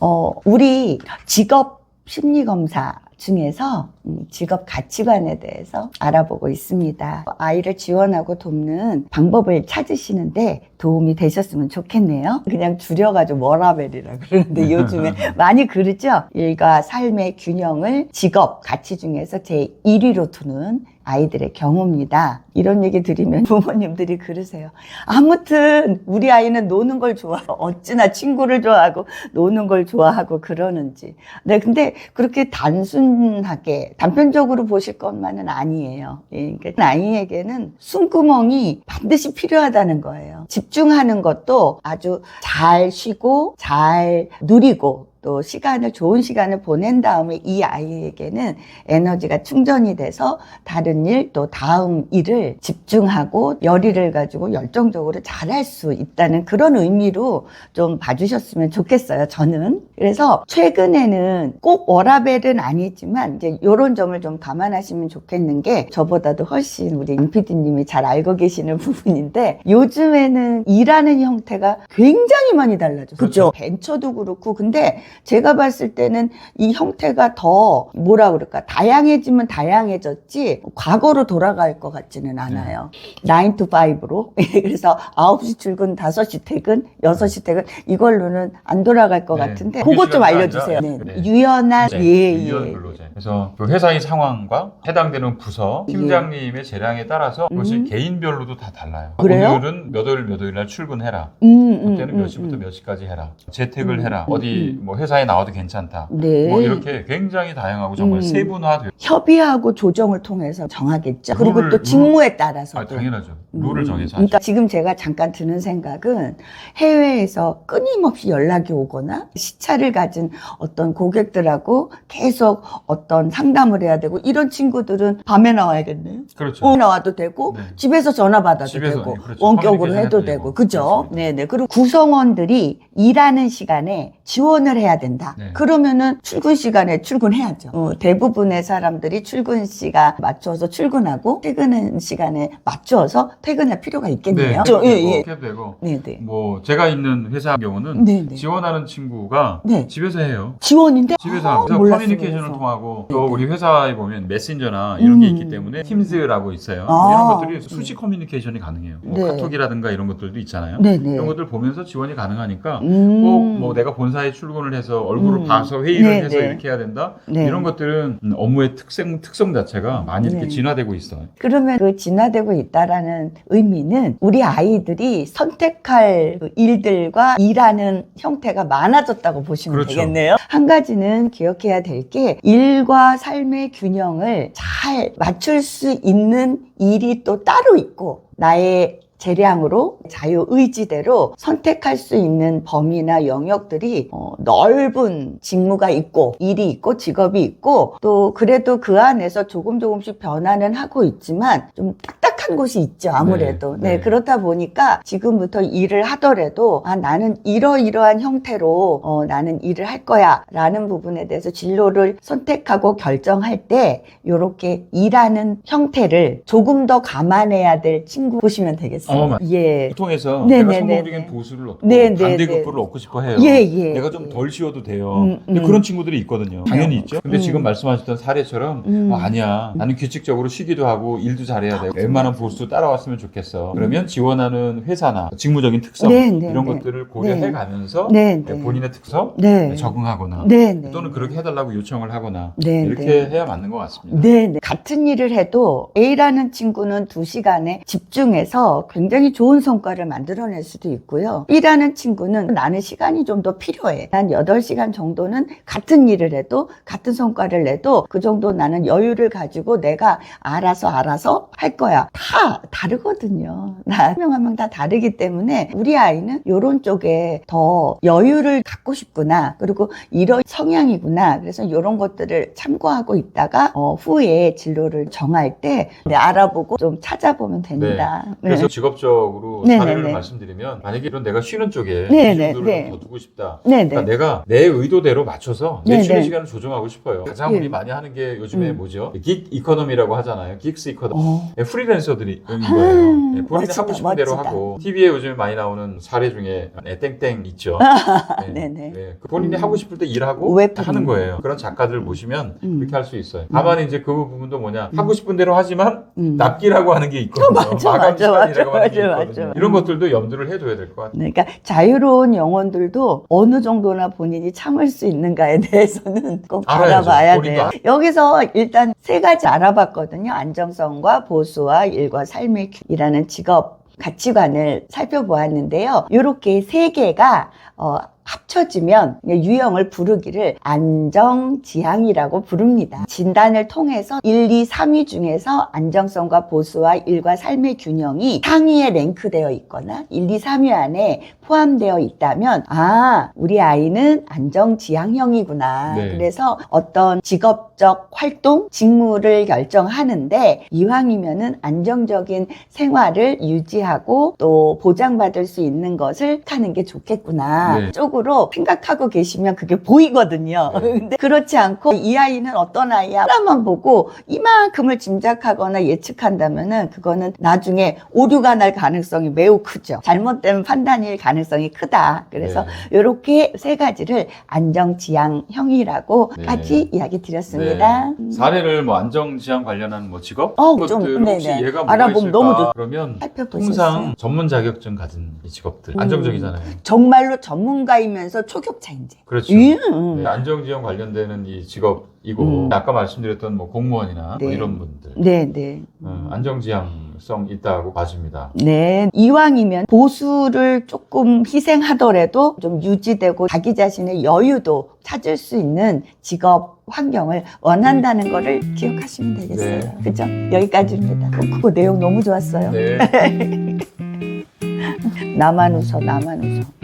어, 우리 직업 심리 검사 중에서 음, 직업 가치관에 대해서 알아보고 있습니다. 아이를 지원하고 돕는 방법을 찾으시는데 도움이 되셨으면 좋겠네요. 그냥 줄여가지고 워라벨이라 그러는데 요즘에 많이 그러죠? 일과 삶의 균형을 직업 가치 중에서 제 1위로 두는 아이들의 경우입니다. 이런 얘기 드리면 부모님들이 그러세요. 아무튼 우리 아이는 노는 걸 좋아하고 어찌나 친구를 좋아하고 노는 걸 좋아하고 그러는지. 네, 근데 그렇게 단순하게 단편적으로 보실 것만은 아니에요. 예, 그러니까 아이에게는 숨구멍이 반드시 필요하다는 거예요. 집중하는 것도 아주 잘 쉬고 잘 누리고 또 시간을 좋은 시간을 보낸 다음에 이 아이에게는 에너지가 충전이 돼서 다른 일 또 다음 일을 집중하고 열의를 가지고 열정적으로 잘할 수 있다는 그런 의미로 좀 봐주셨으면 좋겠어요. 저는 그래서 최근에는 꼭 워라벨은 아니지만 이제 이런 점을 좀 감안하시면 좋겠는 게 저보다도 훨씬 우리 임 PD님이 잘 알고 계시는 부분인데 요즘에는 일하는 형태가 굉장히 많이 달라졌어요. 그렇죠. 벤처도 그렇고 근데 제가 봤을 때는 이 형태가 더 뭐라 그럴까 다양해지면 다양해졌지 과거로 돌아갈 것 같지는 않아요. 9 to 5로 그래서 9시 출근, 5시 퇴근, 6시 퇴근 이걸로는 안 돌아갈 것 네. 같은데 그것 좀 알려주세요. 네. 네. 유연한 네, 예, 유연 예. 근로제. 그래서 그 회사의 상황과 해당되는 부서 팀장님의 재량에 따라서 그것이 음. 개인별로도 다 달라요. 그래요? 오늘은 몇 월 몇 월 날 출근해라. 음, 음, 그때는 음, 몇 시부터 음. 몇 시까지 해라. 재택을 음, 해라. 음, 어디 음. 뭐 회사에 나와도 괜찮다. 네. 뭐 이렇게 굉장히 다양하고 정말 음. 세분화돼요. 협의하고 조정을 통해서 정하겠죠. 그리고 룰을- 또 직무에 따라서도. 아, 당연하죠. 음, 룰을 정해서 하죠. 그러니까 지금 제가 잠깐 드는 생각은 해외에서 끊임없이 연락이 오거나 시차를 가진 어떤 고객들하고 계속 어떤 상담을 해야 되고 이런 친구들은 밤에 나와야겠네요. 그렇죠. 오 나와도 되고 네. 집에서 전화 받아도 집에서, 되고 네, 그렇죠. 원격으로 해도 되고. 그죠? 네네. 그리고 구성원들이 일하는 시간에 지원을 해야 된다. 네. 그러면은 출근 시간에 출근해야죠. 어, 대부분의 사람들이 출근 시간 맞춰서 출근하고 퇴근 시간에 맞춰서 퇴근할 필요가 있겠네요. 저- 예, 예. 그렇게 되고 네 네. 뭐 제가 있는 회사 경우는 네 네. 지원하는 친구가 네. 집에서 해요. 지원인데 집에서 아, 하고 그래서 몰랐어요, 커뮤니케이션을 그래서. 통하고 네, 또 네. 우리 회사에 보면 메신저나 이런 게 음. 있기 때문에 팀즈라고 있어요. 아. 이런 것들이 수시 커뮤니케이션이 가능해요. 뭐 네. 카톡이라든가 이런 것들도 있잖아요. 네 네. 이런 것들 보면서 지원이 가능하니까 음. 꼭뭐 내가 본사에 출근을 해서 얼굴을 음. 봐서 회의를 네, 해서 네. 이렇게 해야 된다. 네. 이런 것들은 음, 업무의 특성 특성 자체가 많이 이렇게 네. 진화되고 있어요. 그러면 그 진화되고 있다라는 의미는 우리 아이들이 선택할 그 일들과 일하는 형태가 많아졌다고 보시면 그렇죠. 되겠네요. 한 가지는 기억해야 될 게 일과 삶의 균형을 잘 맞출 수 있는 일이 또 따로 있고 나의 재량으로 자유 의지대로 선택할 수 있는 범위나 영역들이 어, 넓은 직무가 있고 일이 있고 직업이 있고 또 그래도 그 안에서 조금 조금씩 변화는 하고 있지만 좀 딱딱한 곳이 있죠 아무래도 네, 네, 네. 그렇다 보니까 지금부터 일을 하더라도 아 나는 이러이러한 형태로 어, 나는 일을 할 거야 라는 부분에 대해서 진로를 선택하고 결정할 때 이렇게 일하는 형태를 조금 더 감안해야 될 친구 보시면 되겠습니다. 어, 맞- 예. 보통에서 네, 내가 네, 성공적인 네, 네. 보수를 얻고 네, 네, 반대급부를 네. 얻고 싶어 해요. 예, 예, 내가 좀 예. 덜 쉬어도 돼요. 음, 음. 그런 친구들이 있거든요. 당연히 있죠. 근데 음. 지금 말씀하셨던 사례처럼 음. 어, 아니야. 나는 규칙적으로 쉬기도 하고 일도 잘해야 돼. 웬만한 보수 따라왔으면 좋겠어. 그러면 지원하는 회사나 직무적인 특성 네, 네, 이런 네. 것들을 고려해 네. 가면서 네, 네. 본인의 특성 네. 적응하거나 네, 네. 또는 그렇게 해달라고 요청을 하거나 네, 이렇게 네. 해야 맞는 것 같습니다. 네, 네. 같은 일을 해도 A라는 친구는 두 시간에 집중해서 굉장히 좋은 성과를 만들어낼 수도 있고요. B라는 친구는 나는 시간이 좀 더 필요해. 난 8시간 정도는 같은 일을 해도 같은 성과를 내도 그 정도 나는 여유를 가지고 내가 알아서 알아서 할 거야. 다 다르거든요. 나한명한명다 다르기 때문에 우리 아이는 이런 쪽에 더 여유를 갖고 싶구나. 그리고 이런 성향이구나. 그래서 이런 것들을 참고하고 있다가 어, 후에 진로를 정할 때 네, 알아보고 좀 찾아보면 됩니다. 네. 그래서 직업적으로 네, 사례를 네, 네. 말씀드리면 만약에 이런 내가 쉬는 쪽에 네, 네, 기준들을 네. 좀더 두고 싶다. 네, 네. 그러니까 내가 내 의도대로 맞춰서 내 네, 쉬는 네. 시간을 조정하고 싶어요. 가장 예. 우리 많이 하는 게 요즘에 음. 뭐죠? 긱 이코노미라고 하잖아요. 긱스 이코노미. 어, 프리랜서 들 있어드린 거예요. 네, 본인이 멋지다, 하고 싶은 대로 멋지다. 하고 TV에 요즘에 많이 나오는 사례 중에 네, 땡땡 있죠. 네, 네네. 네, 그 본인이 음. 하고 싶을 때 일하고 웹툰. 하는 거예요. 그런 작가들 보시면 음. 그렇게 할 수 있어요. 다만 이제 그 부분도 뭐냐 음. 하고 싶은 대로 하지만 음. 납기라고 하는 게 있거든요. 맞아, 마감 맞아, 시간이라고 맞아, 하는 게 맞아, 있거든요. 맞아. 이런 것들도 염두를 해둬야 될 것 같아요. 그러니까 자유로운 영혼들도 어느 정도나 본인이 참을 수 있는가에 대해서는 꼭 알아야죠. 알아봐야 본인도 돼요. 여기서 일단 세 가지 알아봤거든요. 안정성과 보수와 일과 삶의 균이라는 직업 가치관을 살펴보았는데요. 이렇게 세 개가 어, 합쳐지면 유형을 부르기를 안정지향이라고 부릅니다. 진단을 통해서 1, 2, 3위 중에서 안정성과 보수와 일과 삶의 균형이 상위에 랭크되어 있거나 1, 2, 3위 안에 포함되어 있다면 아 우리 아이는 안정지향형이구나. 네. 그래서 어떤 직업 적 활동, 직무를 결정하는데 이왕이면은 안정적인 생활을 유지하고 또 보장받을 수 있는 것을 하는 게 좋겠구나. 네. 쪽으로 생각하고 계시면 그게 보이거든요. 네. 근데 그렇지 않고 이 아이는 어떤 아이야? 하나만 보고 이만큼을 짐작하거나 예측한다면은 그거는 나중에 오류가 날 가능성이 매우 크죠. 잘못된 판단일 가능성이 크다. 그래서 네. 이렇게 세 가지를 안정지향형이라고까지 네. 이야기 드렸습니다. 네. 사례를 뭐 안정지향 관련한 뭐 직업 어, 것들 좀, 혹시 네네. 얘가 뭐가 알아보면 있을까? 너무 좋- 그러면 살펴보셨어요. 통상 전문 자격증 가진 이 직업들 음. 안정적이잖아요. 정말로 전문가이면서 초격차인지. 그렇죠. 음. 네, 안정지향 관련되는 이 직업이고 음. 아까 말씀드렸던 뭐 공무원이나 뭐 네. 이런 분들 네, 네. 어, 안정지향 성 있다고 봐집니다. 네. 이왕이면 보수를 조금 희생하더라도 좀 유지되고 자기 자신의 여유도 찾을 수 있는 직업 환경을 원한다는 거를 기억하시면 되겠어요. 네. 그죠? 여기까지입니다. 그거 내용 너무 좋았어요. 네. 나만 웃어, 나만 웃어.